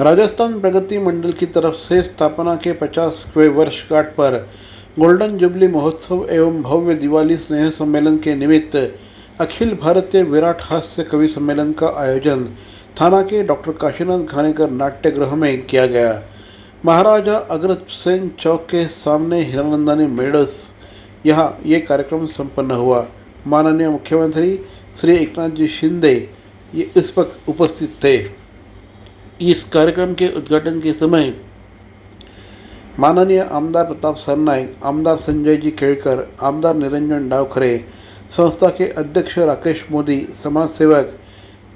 राजस्थान प्रगति मंडल की तरफ़ से स्थापना के 50वें वर्षगांठ पर गोल्डन जुबली महोत्सव एवं भव्य दिवाली स्नेह सम्मेलन के निमित्त अखिल भारतीय विराट हास्य कवि सम्मेलन का आयोजन थाना के डॉक्टर काशीनाथ घानेकर नाट्यगृह में किया गया। महाराजा अग्रत सेन चौक के सामने हिरानंदानी मेडस, यहाँ ये कार्यक्रम संपन्न हुआ। माननीय मुख्यमंत्री श्री एकनाथ जी शिंदे ये इस वक्त उपस्थित थे। इस कार्यक्रम के उद्घाटन के समय माननीय आमदार प्रताप सरनाईक आमदार संजय जी केळकर, आमदार निरंजन डावखरे, संस्था के अध्यक्ष राकेश मोदी समाज समाजसेवक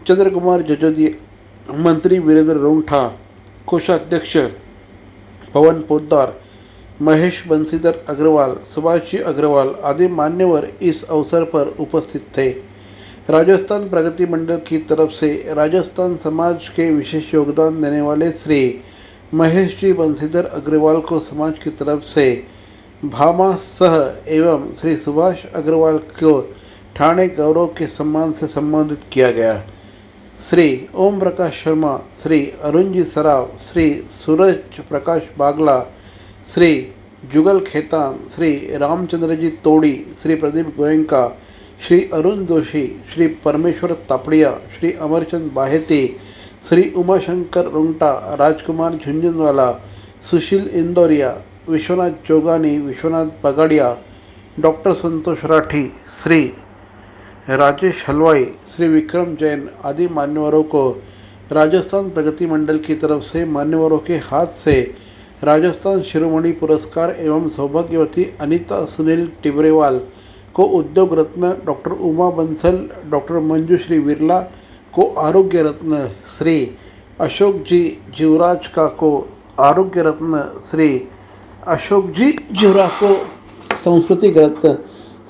चंद्रकुमार जजोदी मंत्री वीरेंद्र रोंगठा, कोषाध्यक्ष पवन पोद्दार, महेश बंसीधर अग्रवाल सुभाष जी अग्रवाल आदि मान्यवर इस अवसर पर उपस्थित थे। राजस्थान प्रगति मंडल की तरफ़ से राजस्थान समाज के विशेष योगदान देने वाले श्री महेश जी बंसीधर अग्रवाल को समाज की तरफ़ से भामा सह एवं श्री सुभाष अग्रवाल को ठाणे गौरव के सम्मान से सम्मानित किया गया। श्री ओम प्रकाश शर्मा, श्री अरुण जी सराव, श्री सूरज प्रकाश बागला, श्री जुगल खेतान, श्री रामचंद्र जी तोड़ी, श्री प्रदीप गोयंका श्री अरुण जोशी श्री परमेश्वर तापड़िया श्री अमरचंद बाहेते श्री उमाशंकर रुंगटा राजकुमार झुंझुनवाला सुशील इंदौरिया विश्वनाथ जोगानी विश्वनाथ बगाड़िया डॉक्टर संतोष राठी श्री राजेश हलवाई श्री विक्रम जैन आदि मान्यवरों को राजस्थान प्रगति मंडल की तरफ से मान्यवरों के हाथ से राजस्थान शिरोमणि पुरस्कार एवं सौभाग्यवती अनिता सुनील टिबरेवाल को उद्योग रत्न डॉक्टर उमा बंसल, डॉक्टर मंजूश्री बिरला को आरोग्य रत्न श्री अशोक जी जीवराज का को आरोग्य रत्न श्री अशोक जी जीवरा को सांस्कृतिक रत्न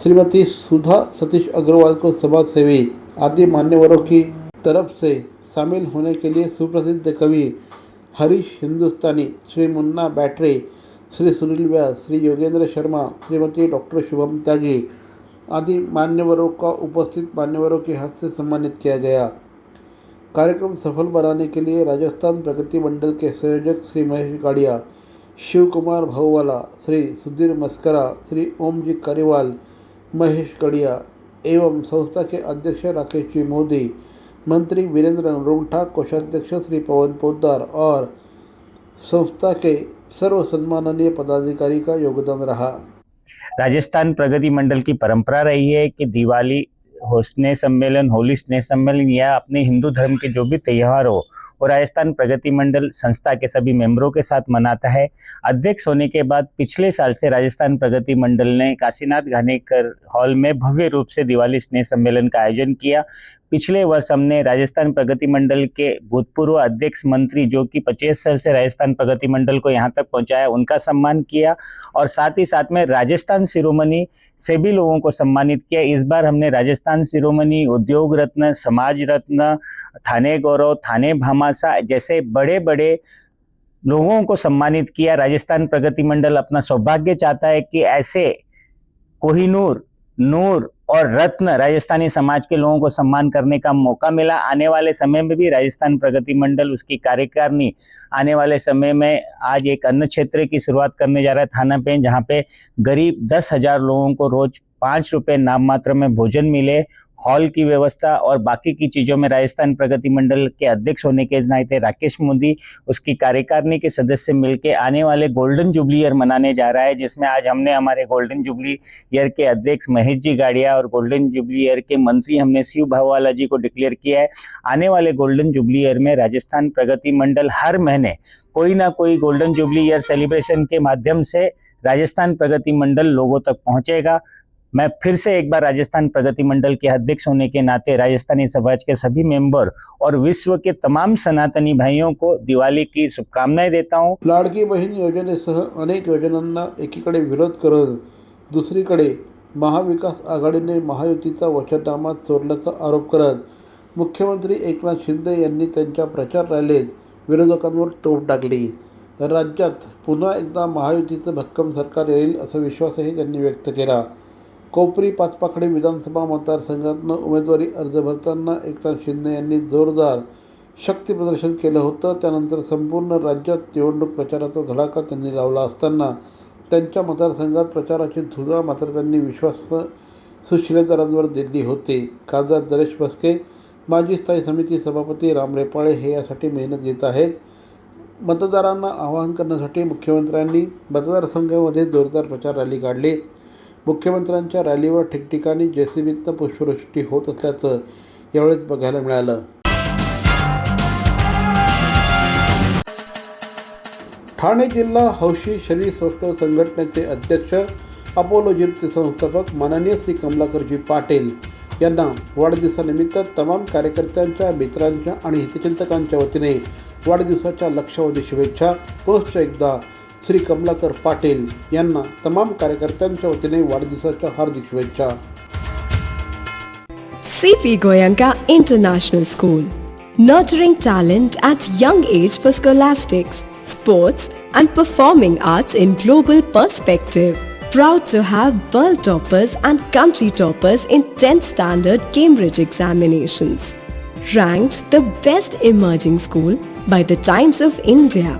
श्रीमती सुधा सतीश अग्रवाल को समाज सेवी आदि मान्यवरों की तरफ़ से शामिल होने के लिए सुप्रसिद्ध कवि हरीश हिंदुस्तानी श्री मुन्ना बैटरे, श्री सुनील व्यास श्री योगेंद्र शर्मा, श्रीमती डॉक्टर शुभम त्यागी आदि मान्यवरों का उपस्थित मान्यवरों के हाथ से सम्मानित किया गया। कार्यक्रम सफल बनाने के लिए राजस्थान प्रगति मंडल के संयोजक श्री महेश गाड़िया, शिव कुमार भाऊवाला, श्री सुधीर मस्करा, श्री ओम जी करेवाल, महेश गड़िया एवं संस्था के अध्यक्ष राकेश जी मोदी, मंत्री वीरेंद्र रोंगठा, कोषाध्यक्ष श्री पवन पोद्दार और संस्था के सर्व सम्माननीय पदाधिकारी का योगदान रहा। राजस्थान प्रगति मंडल की परंपरा रही है कि दिवाली हो स्नेह सम्मेलन, होली स्नेह सम्मेलन या अपने हिंदू धर्म के जो भी त्यौहार हो, वो राजस्थान प्रगति मंडल संस्था के सभी मेंबरों के साथ मनाता है। अध्यक्ष होने के बाद पिछले साल से राजस्थान प्रगति मंडल ने काशीनाथ घानेकर हॉल में भव्य रूप से दिवाली स्नेह सम्मेलन का आयोजन किया। पिछले वर्ष हमने राजस्थान प्रगति मंडल के भूतपूर्व अध्यक्ष मंत्री जो कि पच्चीस साल से राजस्थान प्रगति मंडल को यहाँ तक पहुँचाया, उनका सम्मान किया और साथ ही साथ में राजस्थान शिरोमणि से भी लोगों को सम्मानित किया। इस बार हमने राजस्थान शिरोमणि, उद्योग रत्न, समाज रत्न, थाने गौरव, थाने भामासा जैसे बड़े बड़े लोगों को सम्मानित किया। राजस्थान प्रगति मंडल अपना सौभाग्य चाहता है कि ऐसे कोहिनूर, नूर और रत्न राजस्थानी समाज के लोगों को सम्मान करने का मौका मिला। आने वाले समय में भी राजस्थान प्रगति मंडल उसकी कार्यकारिणी आने वाले समय में आज एक अन्य क्षेत्र की शुरुआत करने जा रहा है थाना पेन जहाँ पे गरीब दस हज़ार लोगों को रोज पाँच रुपये नाम मात्र में भोजन मिले हॉल की व्यवस्था और बाकी की चीज़ों में राजस्थान प्रगति मंडल के अध्यक्ष होने के नाते राकेश मोदी, उसकी कार्यकारिणी के सदस्य मिलकर आने वाले गोल्डन जुबली ईयर मनाने जा रहा है, जिसमें आज हमने हमारे गोल्डन जुबली ईयर के अध्यक्ष महेश जी गाड़िया और गोल्डन जुबली ईयर के मंत्री हमने शिव भावाला जी को डिक्लेयर किया है। आने वाले गोल्डन जुबली ईयर में राजस्थान प्रगति मंडल हर महीने कोई ना कोई गोल्डन जुबली ईयर सेलिब्रेशन के माध्यम से राजस्थान प्रगति मंडल लोगों तक पहुंचेगा। मैं फिर से एक बार राजस्थान प्रगति मंडल के अध्यक्ष होने के नाते राजस्थानी समाज के सभी मेंबर और विश्व के तमाम सनातनी भाइयों को दिवाली की शुभकामनाएं देता हूं। लाडकी बहीण योजनेसह अनेक योजनांना एकीकडे विरोध करत दुसरीकडे महाविकास आघाडीने महायुतीचा वचननामा चोरल्याचा आरोप करत मुख्यमंत्री एकनाथ शिंदे यांनी त्यांच्या प्रचार रॅलीत विरोधकांवर टोप टाकली. राज्यात पुन्हा एकदा महायुतीचं भक्कम सरकार येईल असा विश्वासही त्यांनी व्यक्त केला. कोपरी पाचपाखडी विधानसभा मतदारसंघातनं उमेदवारी अर्ज भरताना एकनाथ शिंदे यांनी जोरदार शक्ती प्रदर्शन केलं होतं. त्यानंतर संपूर्ण राज्यात निवडणूक प्रचाराचा धडाका त्यांनी लावला असताना त्यांच्या मतदारसंघात प्रचाराची धुरा मात्र त्यांनी विश्वास सुशिलेदारांवर दिली होती. खासदार दरेश भस्के माजी स्थायी समिती सभापती राम रेपाळे हे यासाठी मेहनत घेत आहेत. मतदारांना आवाहन करण्यासाठी मुख्यमंत्र्यांनी मतदारसंघामध्ये जोरदार प्रचार रॅली काढली. मुख्यमंत्र्यांच्या रॅलीवर ठिकठिकाणी जेसीबीतनं पुष्पवृष्टी होत असल्याचं यावेळेस बघायला मिळालं. ठाणे जिल्हा हौशी शरीर सौष्ठव संघटनेचे अध्यक्ष अपोलो जिमचे संस्थापक माननीय श्री कमलाकरजी पाटील यांना वाढदिवसानिमित्त तमाम कार्यकर्त्यांच्या मित्रांच्या आणि हितचिंतकांच्या वतीने वाढदिवसाच्या लक्षावधी शुभेच्छा. पुनश्च एकदा श्री कमलाकर पाटील यांना तमाम कार्यकर्त्यांच्या वतीने वाढदिवसाच्या हार्दिक शुभेच्छा CP Goyanka International School, nurturing talent at young age for scholastics, sports, and performing arts in global perspective. Proud to have world toppers and country toppers in 10th standard Cambridge examinations. Ranked the best emerging school by the Times of India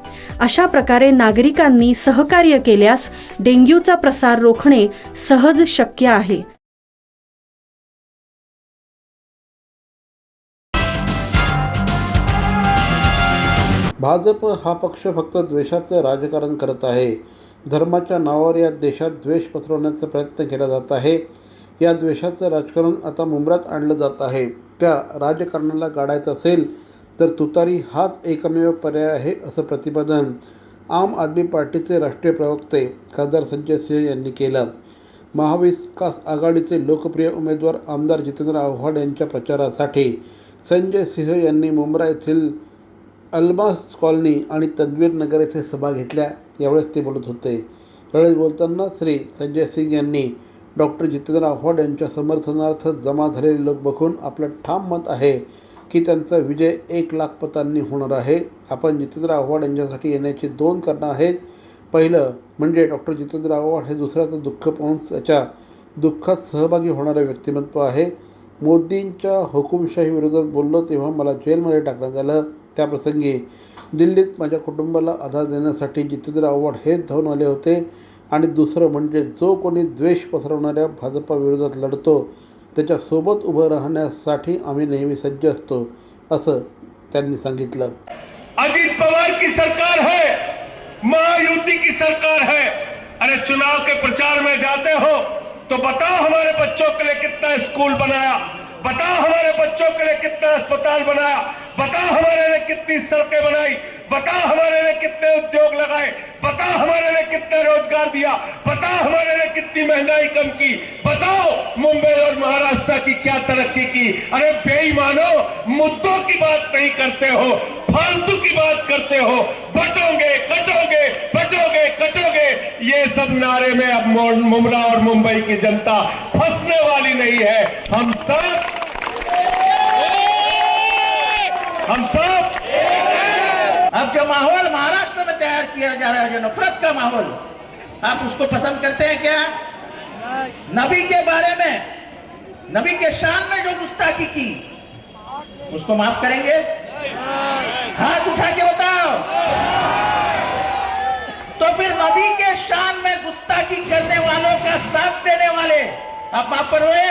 अशा प्रकारे नागरिकांनी सहकार्य केल्यास डेंग्यूचा प्रसार रोखणे सहज शक्य आहे. भाजप हा पक्ष फक्त द्वेषाचं राजकारण करत आहे. धर्माच्या नावावर या देशात द्वेष पसरवण्याचा प्रयत्न केला जात आहे. या द्वेषाचं राजकारण आता मुंबरात आणलं जात आहे. त्या राजकारणाला गाडायचं असेल तर तुतारी हाच एकमेव पर्याय आहे असं प्रतिपादन आम आदमी पार्टीचे राष्ट्रीय प्रवक्ते खासदार संजय सिंह यांनी केलं. महाविकास आघाडीचे लोकप्रिय उमेदवार आमदार जितेंद्र आव्हाड यांच्या प्रचारासाठी संजय सिंह यांनी मुंब्रा येथील अल्मास कॉलनी आणि तन्वीर नगर येथे सभा घेतल्या. यावेळेस ते बोलत होते. यावेळेस बोलताना श्री संजय सिंग यांनी डॉक्टर जितेंद्र आव्हाड यांच्या समर्थनार्थ जमा झालेले लोक बघून आपलं ठाम मत आहे. की त्यांचा विजय एक लाख पतांनी होणार आहे. आपण जितेंद्र आव्हाड यांच्यासाठी येण्याची दोन कारणं आहेत. पहिलं म्हणजे डॉक्टर जितेंद्र आव्हाड हे दुसऱ्याचं दुःख पाहून त्याच्या दुःखात सहभागी होणारं व्यक्तिमत्व आहे. मोदींच्या हुकुमशाही विरोधात बोललो तेव्हा मला जेलमध्ये टाकण्यात आलं. त्याप्रसंगी दिल्लीत माझ्या कुटुंबाला आधार देण्यासाठी जितेंद्र आव्हाड हेच धावून आले होते. आणि दुसरं म्हणजे जो कोणी द्वेष पसरवणाऱ्या भाजपाविरोधात लढतो त्याच्यासोबत उभं राहण्यासाठी आम्ही नेहमी सज्ज असतो असं त्यांनी सांगितलं. अजित पवार की सरकार है महायुति की सरकार है। अरे चुनाव के प्रचार में जाते हो तो बताओ हमारे बच्चों के लिए कितना स्कूल बनाया बताओ हमारे बच्चों के लिए कितना अस्पताल बनाया बताओ हमारे लिए कितनी सड़कें बनाई बताओ हमारे लिए कितने उद्योग लगाए पता हमारे लिए कितने रोज़गार दिया पता हमारे लिए कितनी महँगाई कम की, बताओ मुंबई और महाराष्ट्र की क्या तरक्की की। अरे बेईमानो, मुद्दों की बात नहीं करते हो, फालतू की बात करते हो। बटोगे, कटोगे बटोगे, कटोगे। ये सब नारे में अब मुमरा और मुंबई की जनता फंसने वाली नहीं है। हम सब हम सब अब जो माहौल महाराष्ट्र में तैयार किया जा रहा है जो नफरत का माहौल आप उसको पसंद करते हैं क्या? नबी के बारे में नबी के शान में जो गुस्ताखी की उसको माफ़ करेंगे? हाथ उठा के बताओ। तो फिर नबी के शान में गुस्ताखी करने वालों का साथ देने वाले आप माफ़ करोगे?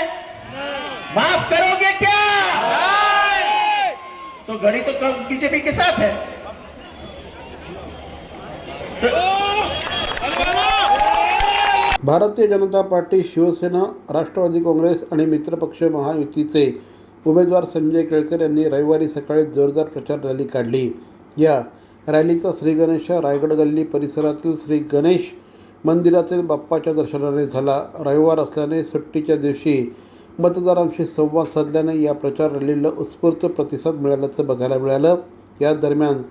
माफ़ करोगे क्या? तो घड़ी तो बीजेपी के साथ है। भारतीय जनता पार्टी शिवसेना राष्ट्रवादी काँग्रेस आणि मित्रपक्ष महायुतीचे उमेदवार संजय केळकर यांनी रविवारी सकाळी जोरदार प्रचार रॅली काढली. या रॅलीचा श्री गणेश रायगड गल्ली परिसरातील श्री गणेश मंदिरातील बाप्पाच्या दर्शनाने झाला. रविवार असल्याने सुट्टीच्या दिवशी मतदारांशी संवाद साधल्याने या प्रचार रॅलीला उत्स्फूर्त प्रतिसाद मिळाल्याचं बघायला मिळालं. या दरम्यान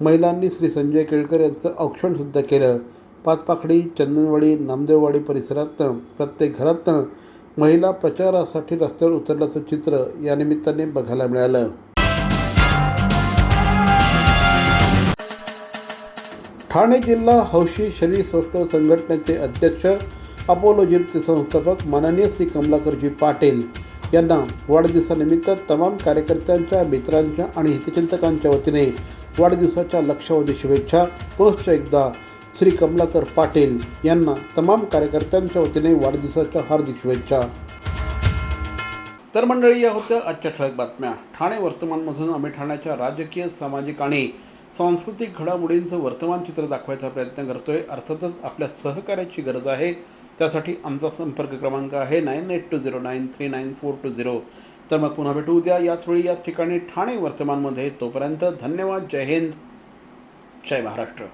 महिलांनी श्री संजय केळकर यांचं औक्षणसुद्धा केलं. पाचपाखडी चंदनवाडी नामदेववाडी परिसरात प्रत्येक घरात महिला प्रचारासाठी रस्त्यावर उतरल्याचं चित्र या निमित्ताने बघायला मिळालं. ठाणे जिल्हा हौशी शरीर सौष्ठव संघटनेचे अध्यक्ष अपोलो जिमचे संस्थापक माननीय श्री कमलाकरजी पाटील यांना वाढदिवसानिमित्त तमाम कार्यकर्त्यांच्या मित्रांच्या आणि हितचिंतकांच्या वतीने वाढदिवसाच्या लक्षावधी शुभेच्छा. पुनश्च एकदा श्री कमलाकर पाटील यांना तमाम कार्यकर्त्यांच्या वतीने वाढदिवसाच्या हार्दिक शुभेच्छा. तर मंडळी या होत्या आजच्या ठळक बातम्या. ठाणे वर्तमानमधून आम्ही ठाण्याच्या राजकीय सामाजिक आणि सांस्कृतिक घडामोडींचं वर्तमान चित्र दाखवायचा प्रयत्न करतोय. अर्थातच आपल्या सहकार्याची गरज आहे. त्यासाठी आमचा संपर्क क्रमांक आहे nine eight two zero nine three nine four two zero. तर मग पुन्हा भेटू उद्या. याच वेळी याच ठिकाणी ठाणे वर्तमानमध्ये. तोपर्यंत धन्यवाद. जय हिंद. जय महाराष्ट्र.